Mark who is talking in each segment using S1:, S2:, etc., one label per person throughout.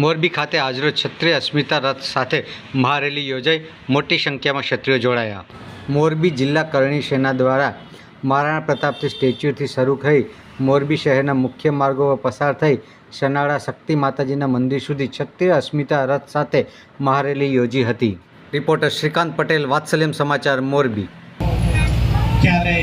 S1: મોરબી ખાતે આજરોજ ક્ષત્રિય અસ્મિતા રથ સાથે મહારેલી યોજાઈ. મોટી સંખ્યામાં ક્ષત્રિયો જોડાયા. મોરબી જિલ્લા કરણી સેના દ્વારા મહારાણા પ્રતાપથી સ્ટેચ્યુથી શરૂ થઈ મોરબી શહેરના મુખ્ય માર્ગો પસાર થઈ સનાળા શક્તિ માતાજીના મંદિર સુધી ક્ષત્રિય અસ્મિતા રથ સાથે મહારેલી યોજી હતી. રિપોર્ટર શ્રીકાંત પટેલ, વાત્સલ્યમ સમાચાર, મોરબી.
S2: ક્યારે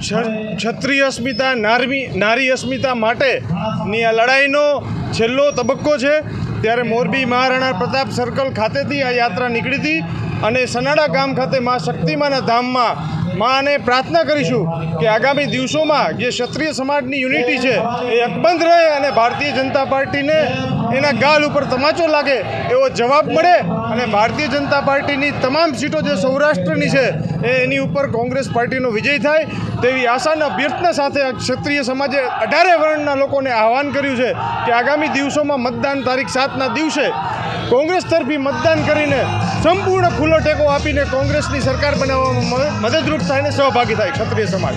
S3: ક્ષત્રિય અસ્મિતા, નારમી, નારી અસ્મિતા માટેની આ લડાઈનો છેલ્લો તબક્કો છે. ત્યારે મોરબી મહારાણા પ્રતાપ સર્કલ ખાતેથી આ યાત્રા નીકળી હતી અને સનાડા ગામ ખાતે મા શક્તિમાના ધામમાં માને પ્રાર્થના કરીશું કે આગામી દિવસોમાં જે ક્ષત્રિય સમાજની યુનિટી છે એ અકબંધ રહે અને ભારતીય જનતા પાર્ટીને એના ગાલ ઉપર તમાચો લાગે એવો જવાબ મળે અને ભારતીય જનતા પાર્ટીની તમામ સીટો જે સૌરાષ્ટ્રની છે એ એની ઉપર કોંગ્રેસ પાર્ટીનો વિજય થાય તેવી આશાના અભ્યર્થના સાથે ક્ષત્રિય સમાજે અઢારે વર્ણના લોકોને આહવાન કર્યું છે કે આગામી દિવસોમાં મતદાન તારીખ સાતના દિવસે કોંગ્રેસ તરફી મતદાન કરીને સંપૂર્ણ ખુલ્લો ટેકો આપીને કોંગ્રેસની સરકાર બનાવવામાં મદદરૂપ થાય અને સહભાગી થાય ક્ષત્રિય સમાજ.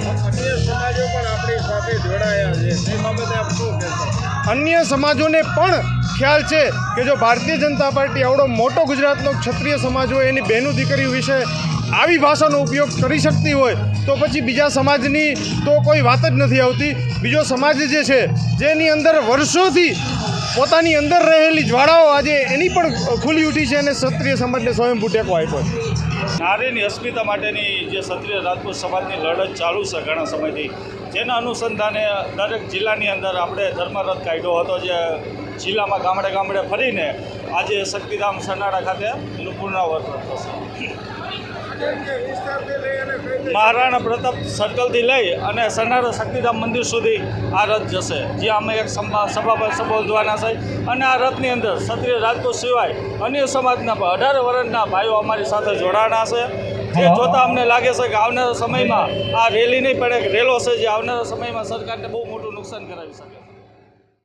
S3: અન્ય સમાજોને પણ ખ્યાલ છે કે જો ભારતીય જનતા પાર્ટી આવડો મોટો ગુજરાતનો ક્ષત્રિય સમાજ હોય એની બહેનું દીકરીઓ વિશે આવી ભાષાનો ઉપયોગ કરી શકતી હોય, તો પછી બીજા સમાજની તો કોઈ વાત જ નથી આવતી. બીજો સમાજ જે છે, જેની અંદર વર્ષોથી પોતાની અંદર રહેલી જ્વાળાઓ આજે એની પણ ખુલી ઉઠી છે અને ક્ષત્રિય સમાજને સ્વયંભૂ ટેકો આપ્યો
S4: નારીની અસ્મિતા માટેની જે ક્ષત્રિય રાજપૂત સમાજની લડત ચાલુ છે ઘણા સમયથી, જેના અનુસંધાને દરેક જિલ્લાની અંદર આપણે ધર્મરથ કાયદો હતો, જે જિલ્લામાં ગામડે ગામડે ફરીને આજે શક્તિધામ સરનાળા ખાતે એનું પુનરાવર્તન થશે. મહારાણા પ્રતાપ સર્કલથી લઈ અને સરનાળા શક્તિધામ મંદિર સુધી આ રથ જશે. જ્યાં અમે એક સભા પર સંબોધવાના છે. અને આ રથની અંદર ક્ષત્રિય રાજકોટ સિવાય અન્ય સમાજના અઢાર વર્ષના ભાઈઓ અમારી સાથે જોડાણા છે. જે જોતાં અમને લાગે છે કે આવનારા સમયમાં આ રેલી નહીં પણ એક રેલો છે જે આવનારા સમયમાં સરકારને બહુ મોટું નુકસાન કરાવી શકે.